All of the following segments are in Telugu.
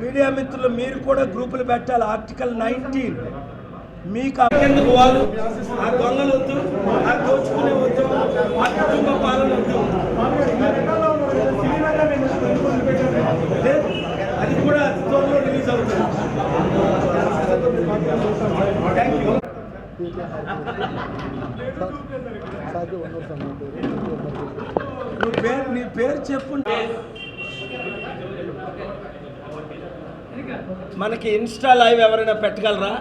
మీడియా మిత్రులు మీరు కూడా గ్రూపులు పెట్టాలి. ఆర్టికల్ నైన్టీన్ మీకు ఎందుకు వాళ్ళు ఆ దొంగలు వద్దు ఆ దోచుకునే వద్దు ఆ కుటుంబ పాలన వద్దు. అది కూడా త్వరలో రిలీజ్ అవుతుంది. థ్యాంక్ యూ నువ్వు పేరు నీ పేరు చెప్పు మనకి ఇన్స్టా లైవ్ ఎవరైనా పెట్టగలరా?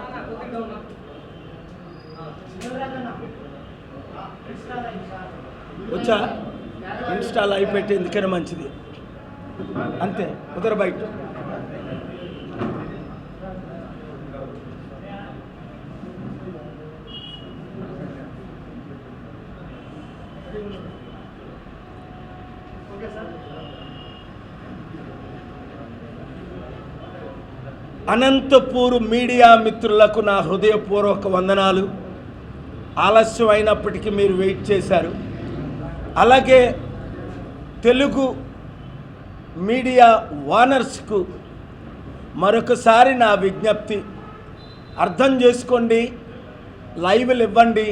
వచ్చా? ఇన్స్టా లైవ్ పెట్టి ఎందుకని మంచిది. అంతే కుదర బయట అనంతపూర్ మీడియా మిత్రులకు నా హృదయపూర్వక వందనాలు. ఆలస్యం అయినప్పటికీ మీరు వెయిట్ చేశారు. అలాగే తెలుగు మీడియా వానర్స్కు మరొకసారి నా విజ్ఞప్తి. అర్థం చేసుకోండి లైవ్లు ఇవ్వండి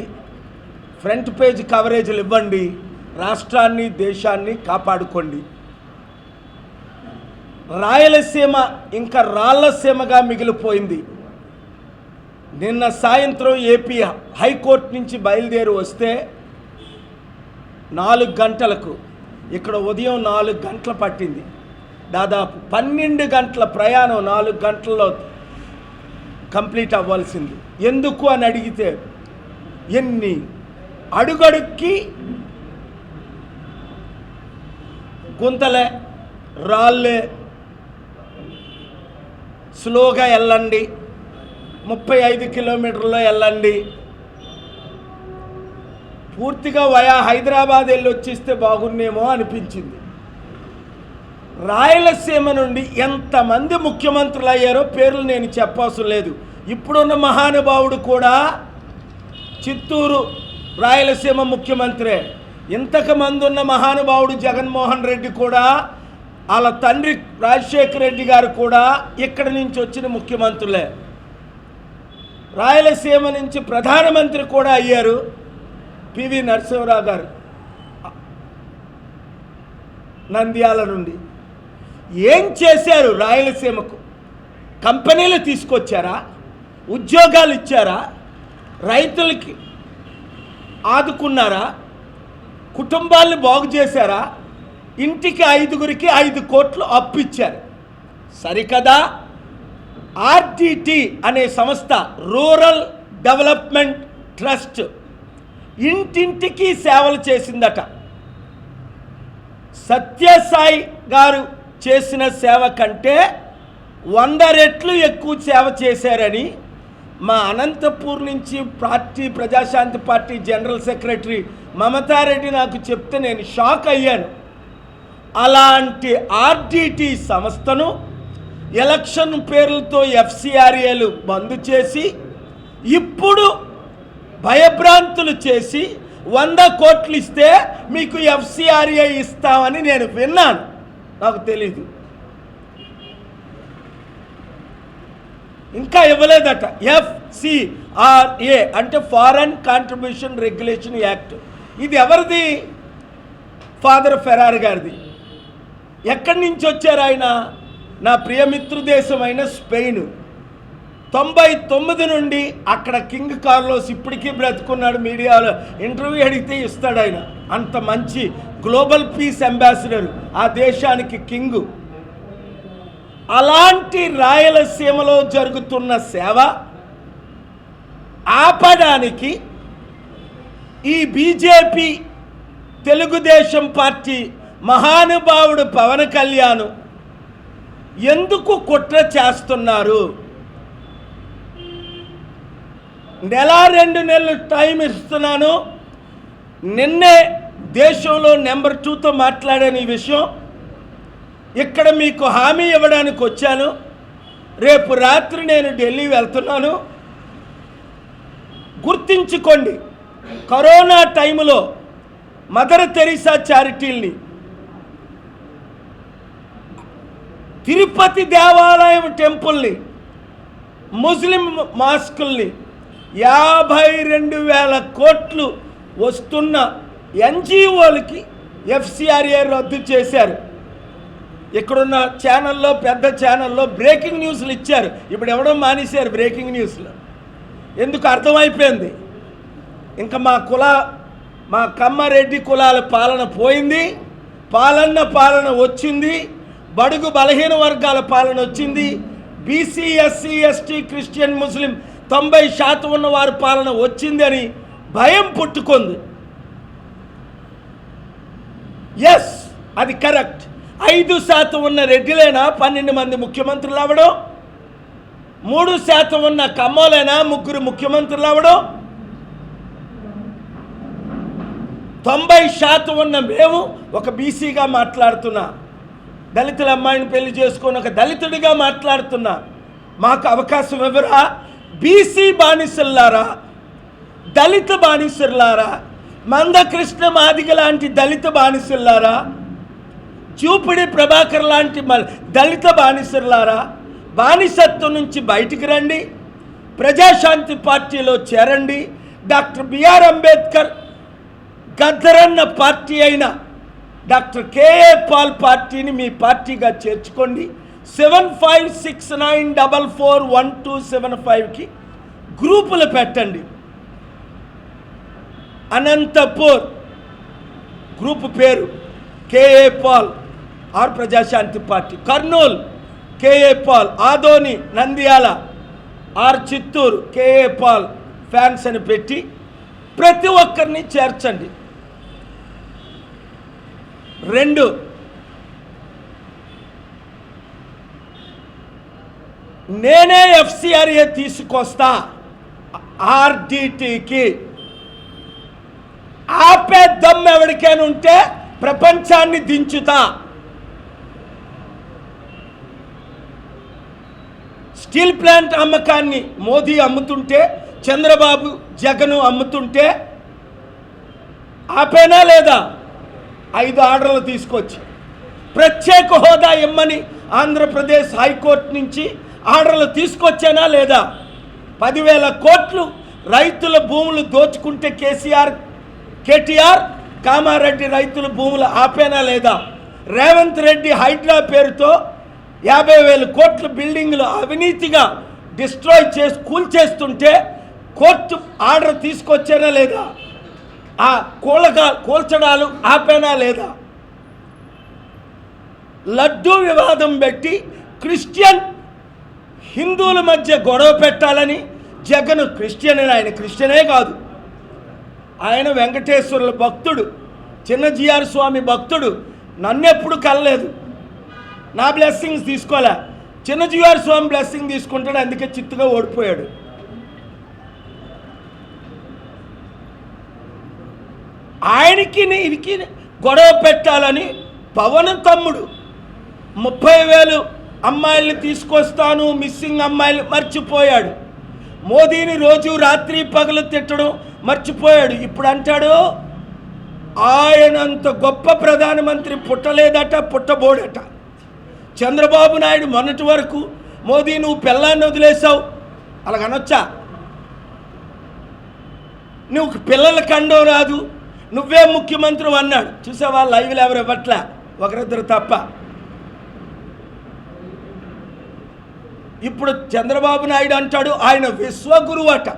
ఫ్రంట్ పేజ్ కవరేజీలు ఇవ్వండి రాష్ట్రాన్ని దేశాన్ని కాపాడుకోండి. రాయలసీమ ఇంకా రాళ్ళసీమగా మిగిలిపోయింది. నిన్న సాయంత్రం ఏపీ హైకోర్టు నుంచి బయలుదేరి వస్తే నాలుగు గంటలకు ఇక్కడ ఉదయం నాలుగు గంటలు పట్టింది. దాదాపు పన్నెండు గంటల ప్రయాణం నాలుగు గంటల్లో కంప్లీట్ అవ్వాల్సింది. ఎందుకు అని అడిగితే ఎన్ని అడుగడుక్కి గుంతలే రాళ్ళే. స్లోగా వెళ్ళండి ముప్పై ఐదు కిలోమీటర్లో వెళ్ళండి పూర్తిగా వయా హైదరాబాద్ వెళ్ళి వచ్చేస్తే బాగున్నేమో అనిపించింది. రాయలసీమ నుండి ఎంతమంది ముఖ్యమంత్రులు అయ్యారో పేర్లు నేను చెప్పవసరం లేదు. ఇప్పుడున్న మహానుభావుడు కూడా చిత్తూరు రాయలసీమ ముఖ్యమంత్రే. ఇంతకుమంది ఉన్న మహానుభావుడు జగన్మోహన్ రెడ్డి కూడా వాళ్ళ తండ్రి రాజశేఖర రెడ్డి గారు కూడా ఇక్కడి నుంచి వచ్చిన ముఖ్యమంత్రులే. రాయలసీమ నుంచి ప్రధానమంత్రి కూడా అయ్యారు పివి నరసింహరావు గారు. నంద్యాల నుండి. ఏం చేశారు రాయలసీమకు? కంపెనీలు తీసుకొచ్చారా? ఉద్యోగాలు ఇచ్చారా? రైతులకి ఆదుకున్నారా? కుటుంబాలను బాగు చేశారా? ఇంటికి ఐదుగురికి ఐదు కోట్లు అప్పిచ్చారు. సరికదా? ఆర్టీటీ అనే సంస్థ రూరల్ డెవలప్మెంట్ ట్రస్ట్ ఇంటింటికి సేవలు చేసిందట. సత్యసాయి గారు చేసిన సేవ కంటే వంద రెట్లు ఎక్కువ సేవ చేశారని మా అనంతపూర్ నుంచి party Praja Shanti party general secretary Mamata Reddy నాకు చెప్తే నేను షాక్ అయ్యాను. అలాంటి ఆర్డిటి సంస్థను ఎలక్షన్ పేర్లతో ఎఫ్సిఆర్ఏలు బంద్ చేసి ఇప్పుడు భయభ్రాంతులు చేసి వంద కోట్లు ఇస్తే మీకు ఎఫ్సిఆర్ఏ ఇస్తామని నేను విన్నాను. నాకు తెలీదు. ఇంకా ఇవ్వలేదట. ఎఫ్సిఆర్ఏ అంటే ఫారెన్ కాంట్రిబ్యూషన్ రెగ్యులేషన్ యాక్ట్ ఇది ఎవరిది? ఫాదర్ ఫెరార్ గారిది. ఎక్కడి నుంచి వచ్చారు ఆయన? నా ప్రియమిత్రుదేశమైన స్పెయిన్ తొంభై తొమ్మిది నుండి అక్కడ కింగ్ కార్లోస్ ఇప్పటికీ బ్రతుకున్నాడు. మీడియాలో ఇంటర్వ్యూ అడిగితే ఇస్తాడు ఆయన. అంత మంచి గ్లోబల్ పీస్ అంబాసిడర్ ఆ దేశానికి కింగు అలాంటి రాయలసీమలో జరుగుతున్న సేవ ఆపడానికి ఈ బీజేపీ తెలుగుదేశం పార్టీ మహానుభావుడు పవన్ కళ్యాణ్ ఎందుకు కుట్ర చేస్తున్నారు? నెల రెండు నెలలు టైం ఇస్తున్నాను. నిన్నే దేశంలో నెంబర్ టూతో మాట్లాడాను ఈ విషయం ఇక్కడ మీకు హామీ ఇవ్వడానికి వచ్చాను. రేపు రాత్రి నేను ఢిల్లీ వెళ్తున్నాను. గుర్తించుకోండి కరోనా టైంలో మదర్ తెరీసా చారిటీల్ని తిరుపతి దేవాలయం టెంపుల్ని ముస్లిం మాస్కుల్ని యాభై రెండు వేల కోట్లు వస్తున్న ఎన్జిఓలకి ఎఫ్సిఆర్ఏ రద్దు చేశారు. ఇక్కడున్న ఛానల్లో పెద్ద ఛానల్లో బ్రేకింగ్ న్యూస్లు ఇచ్చారు. ఇప్పుడు ఎవడో మానేశారు బ్రేకింగ్ న్యూస్లు ఎందుకు అర్థమైపోయింది? ఇంకా మా కుల మా కమ్మారెడ్డి కులాల పాలన పోయింది. పాలన్న పాలన వచ్చింది. బడుగు బలహీన వర్గాల పాలన వచ్చింది. BC SC ST Christian Muslim తొంభై శాతం ఉన్న వారి పాలన వచ్చింది అని భయం పుట్టుకుంది. ఎస్ అది కరెక్ట్ ఐదు శాతం ఉన్న రెడ్డిలైనా పన్నెండు మంది ముఖ్యమంత్రులు అవ్వడం. మూడు శాతం ఉన్న కమ్మోలేనా ముగ్గురు ముఖ్యమంత్రులు అవ్వడం. తొంభై శాతం ఉన్న మేము ఒక బీసీగా మాట్లాడుతున్నా. దళితుల అమ్మాయిని పెళ్ళి చేసుకొని ఒక దళితుడిగా మాట్లాడుతున్నా. మాకు అవకాశం ఎవరా? బీసీ బానిసల్లారా? దళిత బానిసల్లారా? మందకృష్ణ మాదిగ లాంటి దళిత బానిసల్లారా? చూపిడి ప్రభాకర్ లాంటి మ- దళిత బానిసర్లారా బానిసత్వం నుంచి బయటికి రండి ప్రజాశాంతి పార్టీలో చేరండి. డాక్టర్ బిఆర్ అంబేద్కర్ గద్దరన్న పార్టీ అయిన డాక్టర్ కేఏ పాల్ పార్టీని మీ పార్టీగా చేర్చుకోండి. Seven five six nine double four one two seven ఫైవ్కి గ్రూపులు పెట్టండి. అనంతపూర్ గ్రూపు పేరు K A Paul or Prajashanti party. Kurnool K A Paul Adoni Nandyal or Chittoor K A Paul fans అని పెట్టి ప్రతి ఒక్కరిని చేర్చండి. రెండు నేనే ఎఫ్సిఆర్ఏ తీసుకొస్తా ఆర్డిటికి. ఆపే దమ్ ఎవరికైనా ఉంటే ప్రపంచాన్ని దించుతా. స్టీల్ ప్లాంట్ అమ్మకాన్ని మోదీ అమ్ముతుంటే చంద్రబాబు జగను అమ్ముతుంటే ఆపేనా లేదా? ఐదు ఆర్డర్లు తీసుకొచ్చి ప్రత్యేక హోదా ఇమ్మని ఆంధ్రప్రదేశ్ హైకోర్టు నుంచి ఆర్డర్లు తీసుకొచ్చానా లేదా? పదివేల కోట్లు రైతుల భూములు దోచుకుంటే కేసీఆర్ కేటీఆర్ కామారెడ్డి రైతుల భూములు ఆపేనా లేదా? రేవంత్ రెడ్డి హైడ్రా పేరుతో యాభై వేల కోట్ల బిల్డింగ్లు అవినీతిగా డిస్ట్రాయ్ చేసి కూల్చేస్తుంటే కోర్టు ఆర్డర్ తీసుకొచ్చేనా లేదా? ఆ కూలగా కూల్చడాలు ఆపేనా లేదా? లడ్డూ వివాదం పెట్టి క్రిస్టియన్ హిందువుల మధ్య గొడవ పెట్టాలని జగన్ క్రిస్టియన్ ఆయన క్రిస్టియనే కాదు. ఆయన వెంకటేశ్వరుల భక్తుడు చిన్న జిఆర్ స్వామి భక్తుడు నన్నెప్పుడు కలలేదు నా బ్లెస్సింగ్స్ తీసుకోలే చిన్నజీవారి స్వామి బ్లెస్సింగ్ తీసుకుంటాడు అందుకే చిత్తుగా ఓడిపోయాడు. ఆయనకి ఇదికి గొడవ పెట్టాలని పవన్ తమ్ముడు ముప్పై వేలు అమ్మాయిల్ని తీసుకొస్తాను మిస్సింగ్ అమ్మాయిలు మర్చిపోయాడు. మోదీని రోజు రాత్రి పగలు తిట్టడం మర్చిపోయాడు. ఇప్పుడు అంటాడు ఆయనంత గొప్ప ప్రధానమంత్రి పుట్టలేదట పుట్టబోడట. చంద్రబాబు నాయుడు మొన్నటి వరకు మోదీ నువ్వు పిల్లాన్ని వదిలేసావు అలాగనొచ్చా? నువ్వు పిల్లల కండం రాదు నువ్వే ముఖ్యమంత్రి అన్నాడు. చూసావా లైవ్లు ఎవరు ఇవ్వట్లే? ఒకరిద్దరు తప్ప. ఇప్పుడు చంద్రబాబు నాయుడు అంటాడు ఆయన విశ్వగురువు అట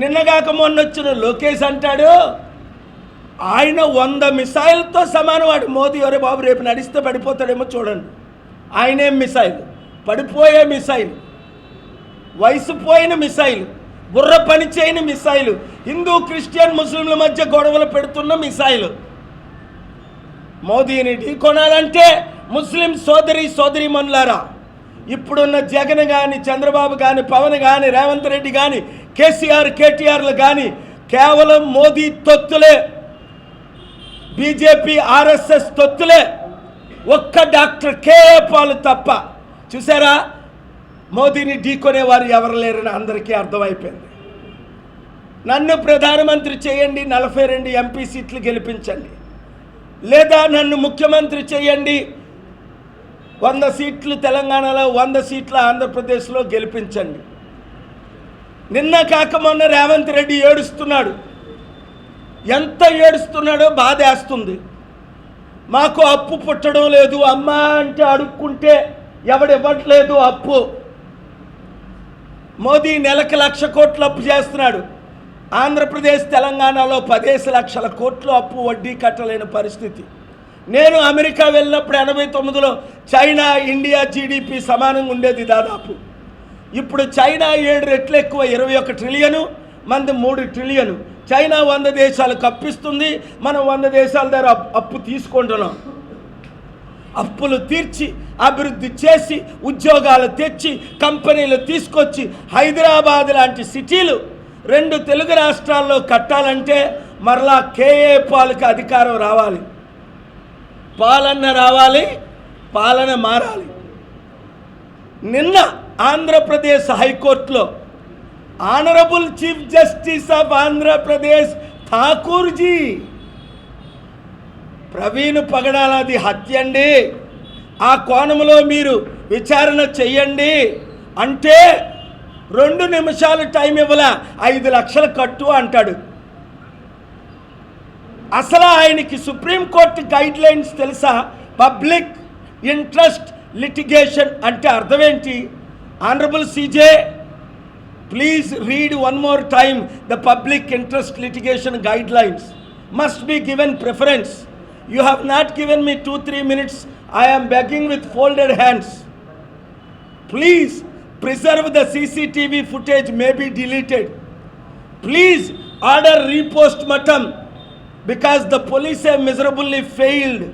నిన్నగాక మొన్న వచ్చిన లోకేష్ అంటాడు ఆయన వంద మిసైల్తో సమానవాడు. మోదీ ఎవరే బాబు రేపు నడిస్తే పడిపోతాడేమో చూడండి. ఆయనే మిసైల్. పడిపోయే మిసైల్. వయసు పోయిన మిసైల్. బుర్ర పని చేయని మిసైల్. హిందూ క్రిస్టియన్ ముస్లింల మధ్య గొడవలు పెడుతున్న మిసైల్. మోదీని ఢీకొనాలంటే ముస్లిం సోదరి సోదరి మనులారా ఇప్పుడున్న జగన్ కానీ చంద్రబాబు కానీ పవన్ కానీ రేవంత్ రెడ్డి కానీ కేసీఆర్ కేటీఆర్లు కానీ కేవలం మోదీ తొత్తులే. బీజేపీ ఆర్ఎస్ఎస్ తొత్తులే. ఒక్క డాక్టర్ కేపాలు తప్ప. చూసారా? మోదీని ఢీకొనేవారు ఎవరు లేరని అందరికీ అర్థమైపోయింది. నన్ను ప్రధానమంత్రి చేయండి నలభై రెండు ఎంపీ సీట్లు గెలిపించండి. లేదా నన్ను ముఖ్యమంత్రి చేయండి వంద సీట్లు తెలంగాణలో వంద సీట్లు ఆంధ్రప్రదేశ్లో గెలిపించండి. నిన్న కాక మొన్న రేవంత్ రెడ్డి ఏడుస్తున్నాడు. ఎంత ఏడుస్తున్నాడో బాధేస్తుంది. మాకు అప్పు పుట్టడం లేదు. అమ్మ అంటే అడుక్కుంటే ఎవడివ్వట్లేదు అప్పు. మోదీ నెలకు లక్ష కోట్లు అప్పు చేస్తున్నాడు. ఆంధ్రప్రదేశ్ తెలంగాణలో పదేసి లక్షల కోట్లు అప్పు వడ్డీ కట్టలేని పరిస్థితి. నేను అమెరికా వెళ్ళినప్పుడు ఎనభై తొమ్మిదిలో చైనా ఇండియా జీడిపి సమానంగా ఉండేది దాదాపు. ఇప్పుడు చైనా ఏడు రెట్లు ఎక్కువ ఇరవై ఒక ట్రిలియను మంది మూడు ట్రిలియను. చైనా వంద దేశాలకు కప్పిస్తుంది. మనం వంద దేశాల దగ్గర అప్పు తీసుకుంటున్నాం. అప్పులు తీర్చి అభివృద్ధి చేసి ఉద్యోగాలు తెచ్చి కంపెనీలు తీసుకొచ్చి హైదరాబాద్ లాంటి సిటీలు రెండు తెలుగు రాష్ట్రాల్లో కట్టాలంటే మరలా కేఏ పాలకి అధికారం రావాలి. పాలన రావాలి పాలన మారాలి. నిన్న ఆంధ్రప్రదేశ్ హైకోర్టులో honourable chief justice of Andhra Pradesh Thakurji Praveen పగడాలది హత్య అండి ఆ కోణంలో మీరు విచారణ చెయ్యండి. అంటే రెండు నిమిషాలు టైం ఇవ్వలే ఐదు లక్షల కట్టు అంటాడు. అసలు ఆయనకి సుప్రీంకోర్టు గైడ్ లైన్స్ తెలుసా? పబ్లిక్ ఇంట్రెస్ట్ లిటిగేషన్ అంటే అర్థమేంటి? Honourable C J Please read one more time the public interest litigation guidelines. Must be given preference. You have not given me two, three minutes. I am begging with folded hands. Please preserve the CCTV footage, may be deleted. Please order repost matam because the police have miserably failed.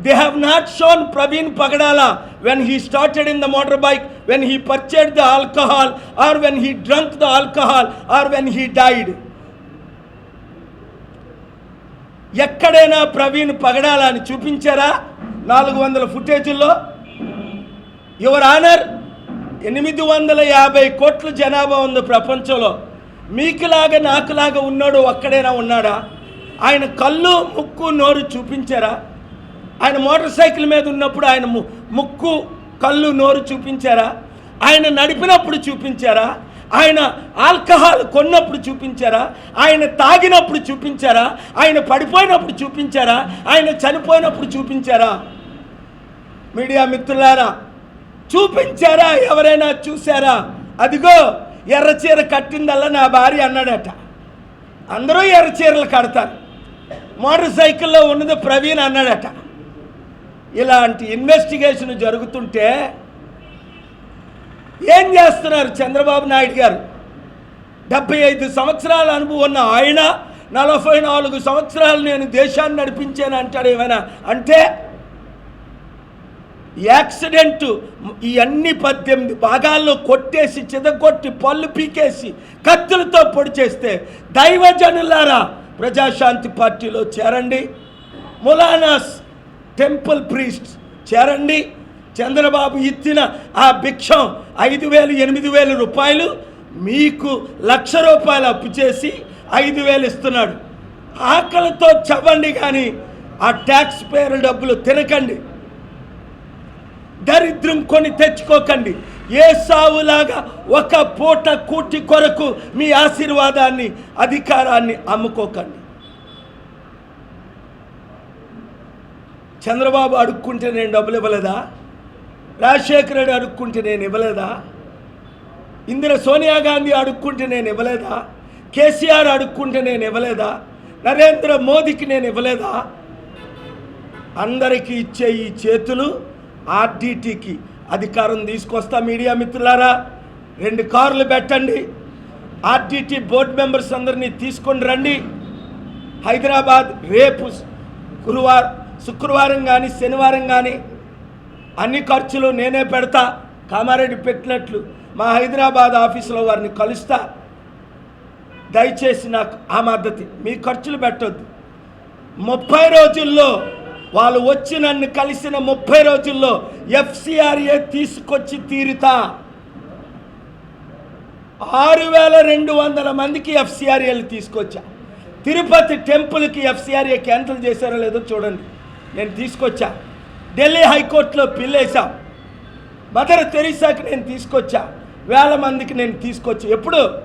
They have not shown Praveen Pagadala when he started in the motorbike when he purchased the alcohol, or when he drank the alcohol, or when he died. ఎక్కడైనా ప్రవీణ్ పగడాలని చూపించారా? నాలుగు వందల ఫుటేజీల్లో? యువర్ ఆనర్ ఎనిమిది వందల యాభై కోట్ల జనాభా ఉంది ప్రపంచంలో. మీకులాగా నాకులాగా ఉన్నాడు ఒక్కడైనా ఉన్నాడా? ఆయన కళ్ళు ముక్కు నోరు చూపించారా? ఆయన మోటార్ సైకిల్ మీద ఉన్నప్పుడు ఆయన ము- ముక్కు కళ్ళు నోరు చూపించారా? ఆయన నడిపినప్పుడు చూపించారా? ఆయన ఆల్కహాల్ కొన్నప్పుడు చూపించారా? ఆయన తాగినప్పుడు చూపించారా? ఆయన పడిపోయినప్పుడు చూపించారా? ఆయన చనిపోయినప్పుడు చూపించారా? మీడియా మిత్రులారా చూపించారా? ఎవరైనా చూసారా అదిగో ఎర్రచీర కట్టిందల్లా నా భార్య అన్నాడట. అందరూ ఎర్రచీరలు కడతారు. మోటార్ సైకిల్లో ఉన్నది ప్రవీణ్ అన్నాడట. ఇలాంటి ఇన్వెస్టిగేషన్ జరుగుతుంటే ఏం చేస్తున్నారు చంద్రబాబు నాయుడు గారు? డెబ్బై ఐదు సంవత్సరాల అనుభవం ఉన్న ఆయన నలభై నాలుగు సంవత్సరాలు నేను దేశాన్ని నడిపించాను అంటాడు ఏమైనా అంటే యాక్సిడెంట్ ఈ అన్ని పద్దెనిమిది భాగాల్లో కొట్టేసి చిదగొట్టి పళ్ళు పీకేసి కత్తులతో పొడి చేస్తే దైవజనులారా ప్రజాశాంతి పార్టీలో చేరండి. ములానాస్ టెంపుల్ ప్రీస్ట్ చేరండి. చంద్రబాబు ఇచ్చిన ఆ భిక్షం ఐదు వేలు ఎనిమిది వేల రూపాయలు మీకు లక్ష రూపాయలు అప్పు చేసి ఐదు వేలు ఇస్తున్నాడు. ఆకలితో చవ్వండి కానీ ఆ ట్యాక్స్ పేరు డబ్బులు తినకండి. దరిద్రం కొని తెచ్చుకోకండి. ఏ సావులాగా ఒక పూట కూటి కొరకు మీ ఆశీర్వాదాన్ని అధికారాన్ని అమ్ముకోకండి. చంద్రబాబు అడుక్కుంటే నేను డబ్బులు ఇవ్వలేదా? రాజశేఖర రెడ్డి అడుక్కుంటే నేను ఇవ్వలేదా? ఇందిర సోనియా గాంధీ అడుక్కుంటే నేను ఇవ్వలేదా? కేసీఆర్ అడుక్కుంటే నేను ఇవ్వలేదా? నరేంద్ర మోదీకి నేను ఇవ్వలేదా? అందరికీ ఇచ్చే ఈ చేతులు ఆర్డీటీకి అధికారం తీసుకొస్తా మీడియా మిత్రులారా రెండు కార్లు పెట్టండి. ఆర్టీటీ బోర్డు మెంబర్స్ అందరినీ తీసుకొని రండి. హైదరాబాద్ రేపు గురువారం శుక్రవారం కానీ శనివారం కానీ అన్ని ఖర్చులు నేనే పెడతా. కామారెడ్డి పెట్టినట్లు మా హైదరాబాద్ ఆఫీసులో వారిని కలుస్తా. దయచేసి నాకు ఆ మద్దతు మీ ఖర్చులు పెట్టొద్దు. ముప్పై రోజుల్లో వాళ్ళు వచ్చి నన్ను కలిసిన ముప్పై రోజుల్లో ఎఫ్సిఆర్ఏ తీసుకొచ్చి తీరుతా. ఆరు వేల రెండు వందల మందికి ఎఫ్సిఆర్ఏలు తీసుకొచ్చా. తిరుపతి టెంపుల్కి ఎఫ్సిఆర్ఏ క్యాన్సిల్ చేశారో లేదో చూడండి. నేను తీసుకొచ్చా. ఢిల్లీ హైకోర్టులో పిల్లేసా మదర్ తెరీసాకి నేను తీసుకొచ్చా. వేల మందికి నేను తీసుకొచ్చి. ఎప్పుడు?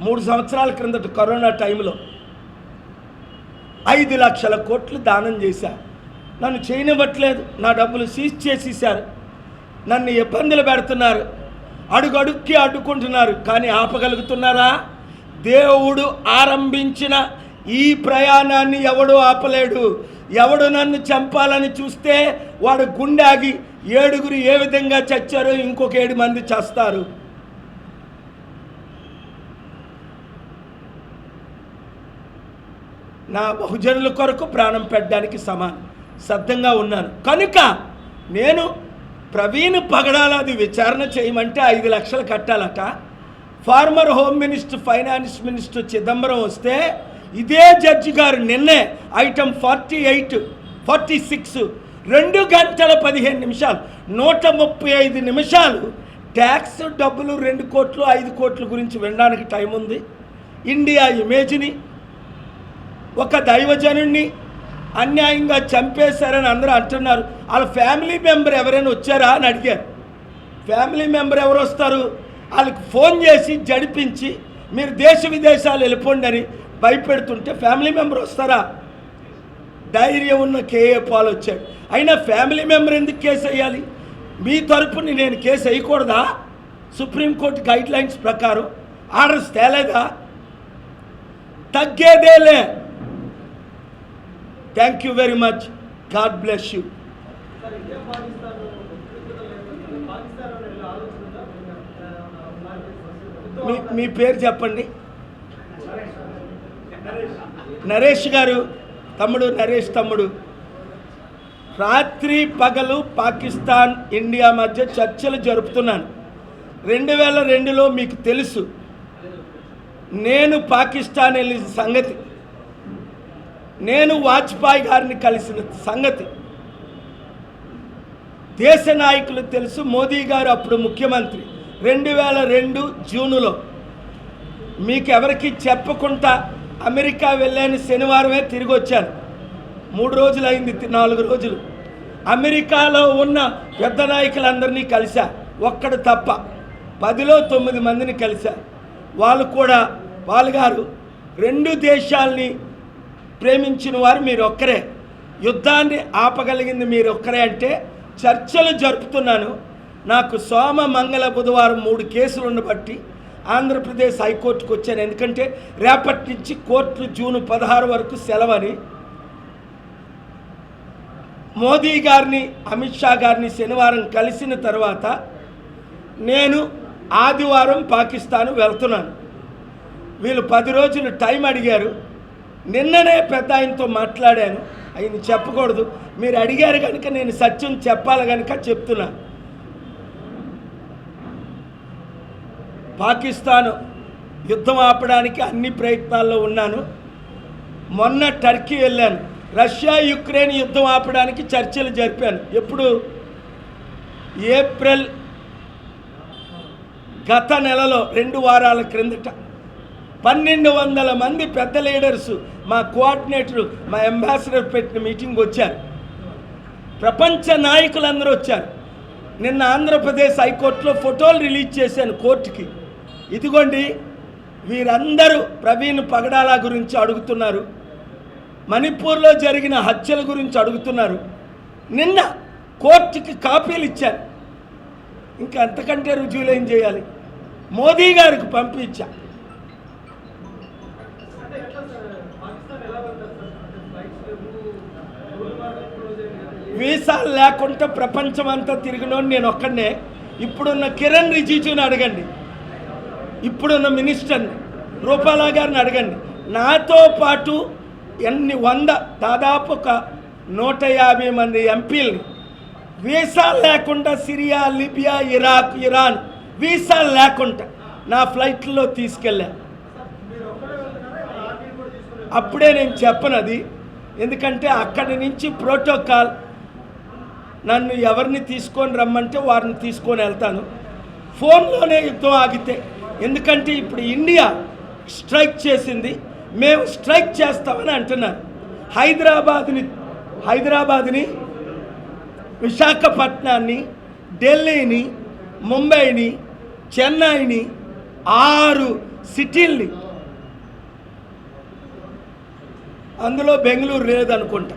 మూడు సంవత్సరాల క్రిందట కరోనా టైంలో. ఐదు లక్షల కోట్లు దానం చేశా. నన్ను చేయనివ్వట్లేదు. నా డబ్బులు సీజ్ చేసేసారు నన్ను ఇబ్బందులు పెడుతున్నారు. అడుగు అడుక్కి అడ్డుకుంటున్నారు. కానీ ఆపగలుగుతున్నారా? దేవుడు ఆరంభించిన ఈ ప్రయాణాన్ని ఎవడు ఆపలేడు. ఎవడు నన్ను చంపాలని చూస్తే వాడు గుండాగి ఏడుగురు ఏ విధంగా చచ్చారో ఇంకొక ఏడు మంది చస్తారు. నా బహుజనుల కొరకు ప్రాణం పెట్టడానికి సమానం. సిద్ధంగా ఉన్నాను. కనుక నేను ప్రవీణ్ పగడాల అది విచారణ చేయమంటే ఐదు లక్షలు కట్టాలట. Former home minister finance minister Chidambaram వస్తే ఇదే జడ్జి గారు నిన్నే item forty eight forty six రెండు గంటల పదిహేను నిమిషాలు నూట ముప్పై ఐదు నిమిషాలు ట్యాక్స్ డబ్బులు రెండు కోట్లు ఐదు కోట్ల గురించి వినడానికి టైం ఉంది. ఇండియా ఇమేజ్ని ఒక దైవజనుణ్ణి అన్యాయంగా చంపేశారని అందరూ అంటున్నారు. వాళ్ళ ఫ్యామిలీ మెంబర్ ఎవరైనా వచ్చారా అని అడిగారు. ఫ్యామిలీ మెంబర్ ఎవరు వస్తారు? వాళ్ళకి ఫోన్ చేసి జడిపించి మీరు దేశ విదేశాలు వెళ్ళిపోండి అని భయపెడుతుంటే ఫ్యామిలీ మెంబర్ వస్తారా? ధైర్యం ఉన్న కేఏ పాల్ వచ్చాడు. అయినా ఫ్యామిలీ మెంబర్ ఎందుకు కేసు వేయాలి? మీ తరపుని నేను కేసు వేయకూడదా? సుప్రీంకోర్టు గైడ్ లైన్స్ ప్రకారం ఆర్డర్స్ తేలేదా? తగ్గేదేలే. Thank you very much. God bless you. మీ పేరు చెప్పండి ఉద్రిక్తత లేకుండా పాకిస్తాన్ అనే వెళ్ళే ఆలోచన ఉందా? ఆ, మీ మీ పేరు చెప్పండి నరేష్ గారు తమ్ముడు నరేష్ తమ్ముడు. రాత్రి పగలు పాకిస్తాన్ ఇండియా మధ్య చర్చలు జరుపుతున్నాను. రెండు వేల రెండులో మీకు తెలుసు నేను పాకిస్తాన్ వెళ్ళిన సంగతి. నేను వాజ్పేయి గారిని కలిసిన సంగతి. దేశ నాయకులు తెలుసు మోదీ గారు అప్పుడు ముఖ్యమంత్రి. రెండు వేల రెండు జూనులో. మీకు ఎవరికి చెప్పకుండా అమెరికా వెళ్ళాను శనివారమే తిరిగి వచ్చాను. మూడు రోజులు అయింది నాలుగు రోజులు. అమెరికాలో ఉన్న పెద్ద నాయకులందరినీ కలిశా. ఒక్కడు తప్ప. పదిలో తొమ్మిది మందిని కలిశా. వాళ్ళు కూడా వాళ్ళు గారు రెండు దేశాల్ని ప్రేమించిన వారు మీరు ఒక్కరే యుద్ధాన్ని ఆపగలిగింది మీరు ఒక్కరే అంటే చర్చలు జరుపుతున్నాను. నాకు సోమ మంగళ బుధవారం మూడు కేసులు బట్టి ఆంధ్రప్రదేశ్ హైకోర్టుకు వచ్చాను. ఎందుకంటే రేపటి నుంచి కోర్టు జూన్ పదహారు వరకు సెలవని మోదీ గారిని అమిత్ షా గారిని శనివారం కలిసిన తర్వాత నేను ఆదివారం పాకిస్తాన్ వెళ్తున్నాను. వీళ్ళు పది రోజులు టైం అడిగారు. నిన్ననే పెద్ద ఆయనతో మాట్లాడాను. ఆయన చెప్పకూడదు. మీరు అడిగారు కనుక నేను సత్యం చెప్పాలి కనుక చెప్తున్నాను పాకిస్తాన్ యుద్ధం ఆపడానికి అన్ని ప్రయత్నాల్లో ఉన్నాను. మొన్న టర్కీ వెళ్ళాను. రష్యా యుక్రెయిన్ యుద్ధం ఆపడానికి చర్చలు జరిపాను. ఎప్పుడు? ఏప్రిల్ గత నెలలో రెండు వారాల క్రిందట. పన్నెండు వందల మంది పెద్ద లీడర్స్ మా కోఆర్డినేటర్ మా అంబాసిడర్ పెట్టిన మీటింగ్ వచ్చారు. ప్రపంచ నాయకులందరూ వచ్చారు. నిన్న ఆంధ్రప్రదేశ్ హైకోర్టులో ఫోటోలు రిలీజ్ చేశాను కోర్టుకి. ఇదిగోండి వీరందరూ ప్రవీణ్ పగడాల గురించి అడుగుతున్నారు. మణిపూర్లో జరిగిన హత్యల గురించి అడుగుతున్నారు. నిన్న కోర్టుకి కాపీలు ఇచ్చారు. ఇంకా అంతకంటే రుజువులు ఏం చేయాలి? మోదీ గారికి పంపించా. వీసాలు లేకుండా ప్రపంచం అంతా తిరిగినోడు నేను ఒక్కడనే. ఇప్పుడున్న కిరణ్ రిజిజుని అడగండి. ఇప్పుడున్న మినిస్టర్ని రూపాలా గారిని అడగండి. నాతో పాటు ఎన్ని వంద దాదాపు ఒక నూట యాభై మంది ఎంపీల్ని వీసాలు లేకుండా Syria Libya Iraq Iran visa లేకుండా నా ఫ్లైట్లో తీసుకెళ్ళా. అప్పుడే నేను చెప్పనది ఎందుకంటే అక్కడి నుంచి ప్రోటోకాల్ నన్ను ఎవరిని తీసుకొని రమ్మంటే వారిని తీసుకొని వెళ్తాను. ఫోన్లోనే యుద్ధం ఆగితే ఎందుకంటే ఇప్పుడు ఇండియా స్ట్రైక్ చేసింది. మేము స్ట్రైక్ చేస్తామని అంటున్నారు. హైదరాబాద్ని హైదరాబాద్ని విశాఖపట్నాన్ని ఢిల్లీని ముంబైని చెన్నైని ఆరు సిటీల్ని. అందులో బెంగళూరు లేదనుకుంటా.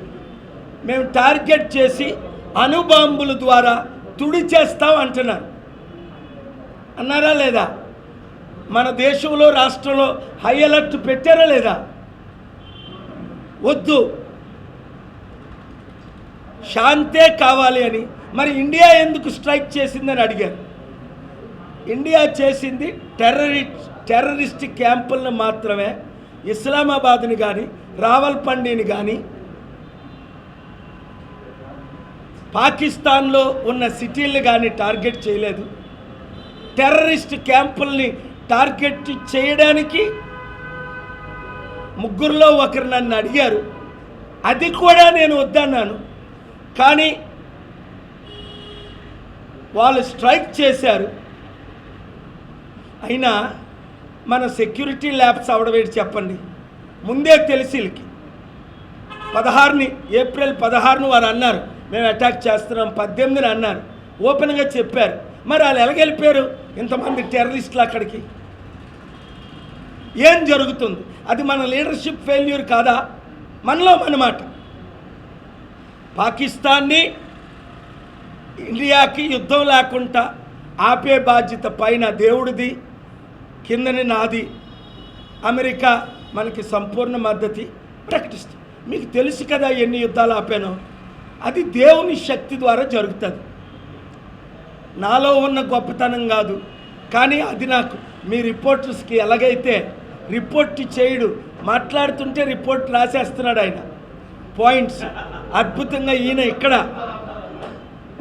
మేము టార్గెట్ చేసి అణుబాంబుల ద్వారా తుడి చేస్తాం అంటున్నారు. అన్నారా లేదా? మన దేశంలో రాష్ట్రంలో హై అలర్ట్ పెట్టారా లేదా? వద్దు. శాంతే కావాలి అని. మరి ఇండియా ఎందుకు స్ట్రైక్ చేసిందని అడిగారు. ఇండియా చేసింది టెర్రరిస్ట్ టెర్రరిస్ట్ క్యాంపులను మాత్రమే. ఇస్లామాబాద్ని కానీ రావల్పండిని కానీ పాకిస్తాన్లో ఉన్న సిటీలు కానీ టార్గెట్ చేయలేదు. టెర్రరిస్ట్ క్యాంపుల్ని టార్గెట్ చేయడానికి ముగ్గురులో ఒకరు నన్ను అడిగారు. అది కూడా నేను వద్దన్నాను. కానీ వాళ్ళు స్ట్రైక్ చేశారు. అయినా మన సెక్యూరిటీ ల్యాబ్స్ అవడవేటి చెప్పండి? ముందే తెలిసి వీళ్ళకి పదహారుని ఏప్రిల్ పదహారును వారు అన్నారు. మేము అటాక్ చేస్తున్నాం. పద్దెనిమిదిని అన్నారు. ఓపెన్గా చెప్పారు. మరి వాళ్ళు ఎలాగెళ్ళిపోయారు ఇంతమంది టెర్రరిస్టులు అక్కడికి. ఏం జరుగుతుంది? అది మన లీడర్షిప్ ఫెయిల్యూర్ కాదా? మనలో మనమాట పాకిస్తాన్ని ఇండియాకి యుద్ధం లేకుండా ఆపే బాధ్యత పైన దేవుడిది కిందని నాది. అమెరికా మనకి సంపూర్ణ మద్దతు. ప్రకటిస్తుంది మీకు తెలుసు కదా ఎన్ని యుద్ధాలు ఆపానో? అది దేవుని శక్తి ద్వారా జరుగుతుంది. నాలో ఉన్న గొప్పతనం కాదు. కానీ అది నాకు. మీ రిపోర్టర్స్కి ఎలాగైతే రిపోర్ట్ చేయడు మాట్లాడుతుంటే రిపోర్ట్ రాసేస్తున్నాడు ఆయన. పాయింట్స్. అద్భుతంగా ఈయన ఇక్కడ.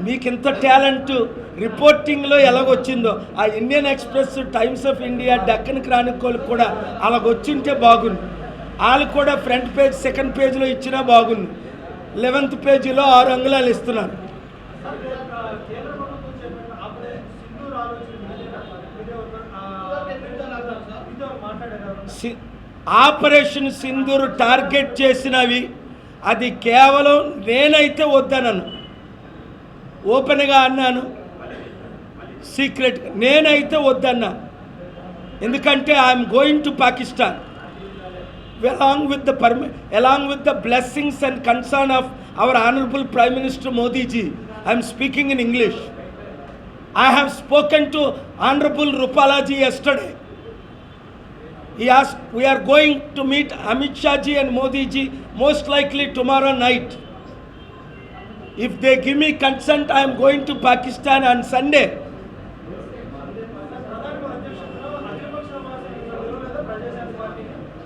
మీకు ఇంత టాలెంట్ రిపోర్టింగ్లో ఎలాగొచ్చిందో ఆ Indian Express Times of India Deccan Chronicle కూడా అలాగొచ్చింటే బాగుంది వాళ్ళు కూడా ఫ్రంట్ పేజ్ సెకండ్ పేజ్లో ఇచ్చినా బాగుంది లెవెంత్ పేజీలో ఆరు అంగుళాలు ఇస్తున్నారు సార్, ఇది ఒక కేంద్ర ప్రభుత్వం చేపట్టిన ఆపరేషన్ సింధూర్ ఆలోచన మీదేనా? మీదే ఒక, ఆ, మీతో మాట్లాడారు సి- ఆపరేషన్ సింధూర్ టార్గెట్ చేసినవి అది కేవలం నేనైతే వద్దనను. ఓపెన్గా అన్నాను సీక్రెట్ నేనైతే వద్దన్నా. ఎందుకంటే I'm going to Pakistan. Along with the పర్మి along with the blessings and concern of our honourable prime minister Modiji. I'm speaking in English. I have spoken to honourable Rupalaji yesterday. He asked we are going to meet amit shah ji and modi ji most likely tomorrow night if they give me consent i am going to pakistan on sunday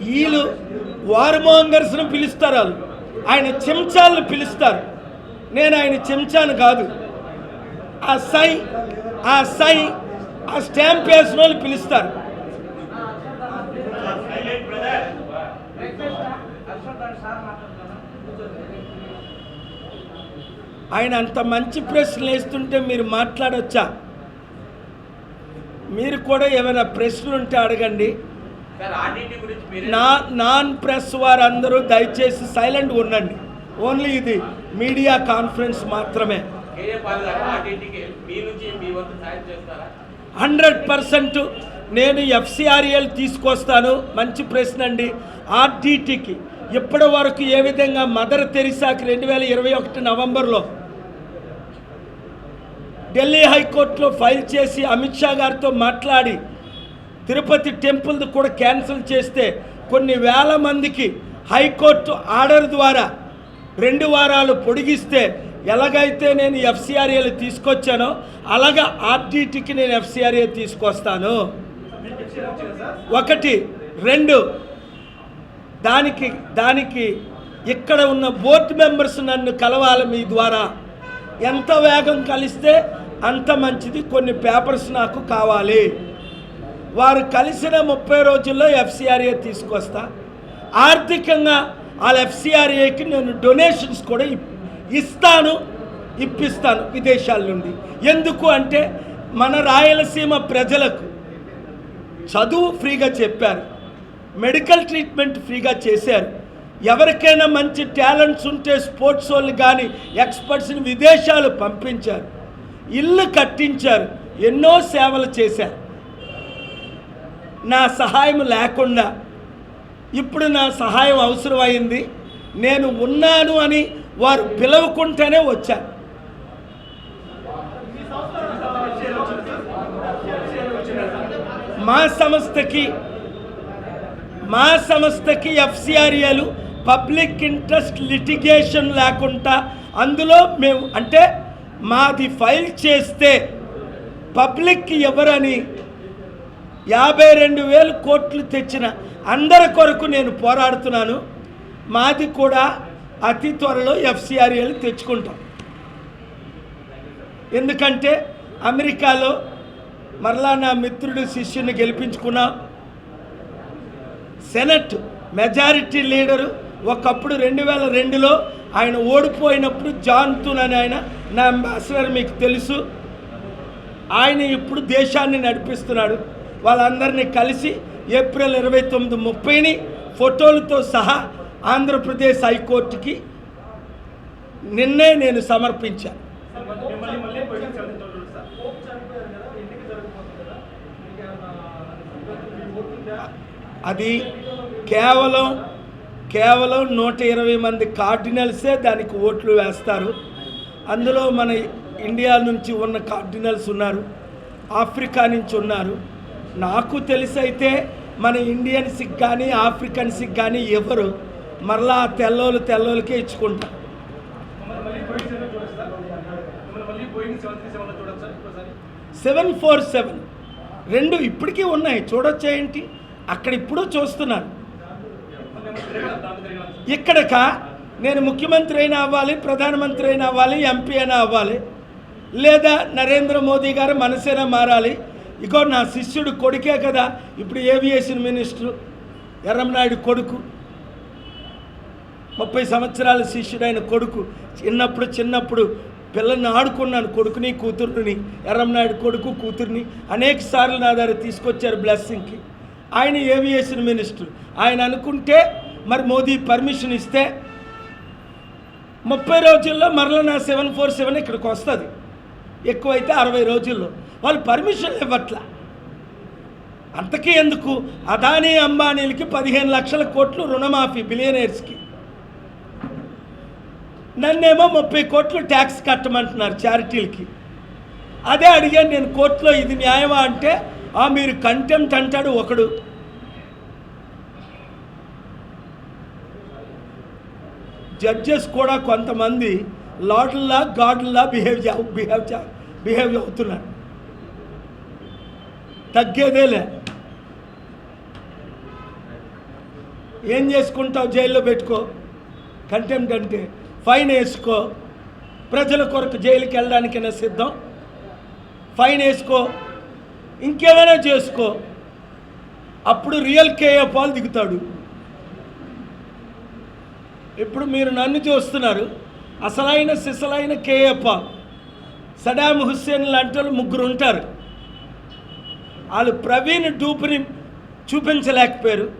వీళ్ళు వార్మోంగర్స్ను పిలుస్తారు వాళ్ళు ఆయన చెంచాలను పిలుస్తారు నేను ఆయన చెంచాను కాదు ఆ సై ఆ సై ఆ స్టాంప్ వేసిన వాళ్ళు పిలుస్తారు ఆయన అంత మంచి ప్రశ్నలు వేస్తుంటే మీరు మాట్లాడొచ్చా? మీరు కూడా ఏమైనా ప్రశ్నలు ఉంటే అడగండి. నా నాన్ ప్రెస్ వారందరూ దయచేసి సైలెంట్ ఉండండి. ఓన్లీ ఇది మీడియా కాన్ఫరెన్స్ మాత్రమే. హండ్రెడ్ పర్సెంట్ నేను ఎఫ్సిఆర్ఎల్ తీసుకొస్తాను. మంచి ప్రశ్న అండి. ఆర్టీటీకి ఇప్పటి వరకు ఏ విధంగా మదర్ తెరిసాకి రెండు వేల ఇరవై ఒకటి నవంబర్లో ఢిల్లీ హైకోర్టులో ఫైల్ చేసి అమిత్ షా గారితో మాట్లాడి తిరుపతి టెంపుల్ది కూడా క్యాన్సిల్ చేస్తే కొన్ని వేల మందికి హైకోర్టు ఆర్డర్ ద్వారా రెండు వారాలు పొడిగిస్తే ఎలాగైతే నేను ఎఫ్సిఆర్ఏలు తీసుకొచ్చానో అలాగా ఆర్టీటీకి నేను ఎఫ్సిఆర్ఏ తీసుకొస్తాను. ఒకటి రెండు దానికి దానికి ఇక్కడ ఉన్న బోర్డు మెంబర్స్ నన్ను కలవాలి మీ ద్వారా. ఎంత వేగం కలిస్తే అంత మంచిది. కొన్ని పేపర్స్ నాకు కావాలి. వారు కలిసిన ముప్పై రోజుల్లో ఎఫ్సిఆర్ఏ తీసుకొస్తా. ఆర్థికంగా వాళ్ళ ఎఫ్సిఆర్ఏకి నేను డొనేషన్స్ కూడా ఇప్- ఇస్తాను ఇప్పిస్తాను విదేశాల నుండి. ఎందుకు అంటే మన రాయలసీమ ప్రజలకు చదువు ఫ్రీగా చెప్పారు. మెడికల్ ట్రీట్మెంట్ ఫ్రీగా చేశారు. ఎవరికైనా మంచి టాలెంట్స్ ఉంటే స్పోర్ట్స్ వాళ్ళు కానీ ఎక్స్పర్ట్స్ని విదేశాలు పంపించారు. ఇల్లు కట్టించారు. ఎన్నో సేవలు చేశారు. నా సహాయం లేకుండా ఇప్పుడు నా సహాయం అవసరమైంది. నేను ఉన్నాను అని వారు పిలవకుంటేనే వచ్చాను మా సంస్థకి మా సంస్థకి ఎఫ్సిఆర్ఏలు పబ్లిక్ ఇంట్రెస్ట్ లిటిగేషన్ లేకుండా అందులో మేము అంటే మాది ఫైల్ చేస్తే పబ్లిక్కి ఎవరని యాభై రెండు వేలు కోట్లు తెచ్చిన అందరి కొరకు నేను పోరాడుతున్నాను. మాది కూడా అతి త్వరలో ఎఫ్సిఆర్ఏలు తెచ్చుకుంటాం. ఎందుకంటే అమెరికాలో మరలా నా మిత్రుడు శిష్యుని గెలిపించుకున్నాం. సెనెట్ మెజారిటీ లీడరు ఒకప్పుడు రెండు వేల రెండులో ఆయన ఓడిపోయినప్పుడు జాన్ తున్ అని ఆయన నా అంబాసిడర్ మీకు తెలుసు. ఆయన ఇప్పుడు దేశాన్ని నడిపిస్తున్నాడు. వాళ్ళందరినీ కలిసి ఏప్రిల్ ఇరవై తొమ్మిది ముప్పైని ఫోటోలతో సహా ఆంధ్రప్రదేశ్ హైకోర్టుకి నిన్నే నేను సమర్పించాను. అది కేవలం కేవలం నూట ఇరవై మంది కార్డినల్సే దానికి ఓట్లు వేస్తారు. అందులో మన ఇండియా నుంచి ఉన్న కార్డినల్స్ ఉన్నారు ఆఫ్రికా నుంచి ఉన్నారు. నాకు తెలిసి అయితే మన ఇండియన్స్కి కానీ ఆఫ్రికన్స్కి కానీ ఎవరు మరలా తెల్లోలు తెల్లోలకే ఇచ్చుకుంటారు. సెవెన్ చూడొచ్చు? చూడొచ్చు ఫోర్ సెవెన్ రెండు ఇప్పటికీ ఉన్నాయి. చూడొచ్చేంటి అక్కడ ఇప్పుడు చూస్తున్నాను ఇక్కడక నేను ముఖ్యమంత్రి అయినా అవ్వాలి ప్రధానమంత్రి అయినా అవ్వాలి ఎంపీ అయినా అవ్వాలి లేదా నరేంద్ర మోదీ గారు మనసైనా మారాలి. ఇగో నా శిష్యుడు కొడుకే కదా ఇప్పుడు ఏవియేషన్ మినిస్టరు ఎర్రంనాయుడు కొడుకు. ముప్పై సంవత్సరాల శిష్యుడైన కొడుకు చిన్నప్పుడు చిన్నప్పుడు పిల్లల్ని ఆడుకున్నాను కొడుకుని కూతురుని ఎర్రంనాయుడు కొడుకు కూతుర్ని. అనేక సార్లు నా దగ్గర తీసుకొచ్చారు బ్లెస్సింగ్కి ఆయన ఏవియేషన్ మినిస్టర్ ఆయన అనుకుంటే మరి మోదీ పర్మిషన్ ఇస్తే ముప్పై రోజుల్లో మరల నా సెవెన్ ఫోర్ సెవెన్ ఇక్కడికి వస్తుంది. ఎక్కువైతే అరవై రోజుల్లో. వాళ్ళు పర్మిషన్ ఇవ్వట్ల. అంతకీ ఎందుకు? అదానీ అంబానీలకి పదిహేను లక్షల కోట్లు రుణమాఫీ బిలియనర్స్కి నన్నేమో ముప్పై కోట్లు ట్యాక్స్ కట్టమంటున్నారు చారిటీలకి అదే అడిగాను నేను కోర్టులో ఇది న్యాయమా అంటే మీరు కంటెంప్ట్ అంటాడు ఒకడు. జడ్జెస్ కూడా కొంతమంది లాడ్లా గాడ్లా బిహేవ్ బిహేవ్ బిహేవ్ అవుతున్నారు. తగ్గేదేలే. ఏం చేసుకుంటావు జైల్లో పెట్టుకో. కంటెంప్ట్ అంటే ఫైన్ వేసుకో. ప్రజల కొరకు జైలుకి వెళ్ళడానికైనా సిద్ధం. ఫైన్ వేసుకో. ఇంకేమైనా చేసుకో. అప్పుడు రియల్ కేఏ పాల్ దిగుతాడు. ఇప్పుడు మీరు నన్ను చూస్తున్నారు. అసలైన సిసలైన కేఏ పాల్. సడామ్ హుస్సేన్ లాంటి వాళ్ళు ముగ్గురు ఉంటారు. వాళ్ళు ప్రవీణ్ డూపుని చూపించలేకపోయారు.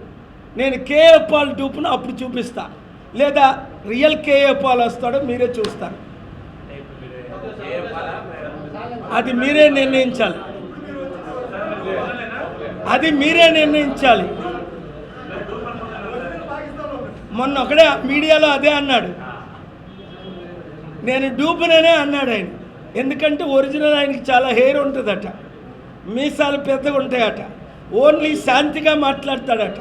నేను కేఏ పాల్ డూపును అప్పుడు చూపిస్తా. లేదా రియల్ కేఏ పాల్ వస్తాడో మీరే చూస్తారు. అది మీరే నిర్ణయించాలి. అది మీరే నిర్ణయించాలి. మొన్న ఒకడే మీడియాలో అదే అన్నాడు. నేను డూపుననే అన్నాడు ఆయన. ఎందుకంటే ఒరిజినల్ ఆయనకి చాలా హెయిర్ ఉంటుందట. మీసాలు పెద్దగా ఉంటాయట. ఓన్లీ శాంతిగా మాట్లాడతాడట.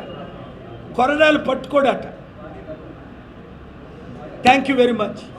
కొరడాలు పట్టుకోడట. Thank you very much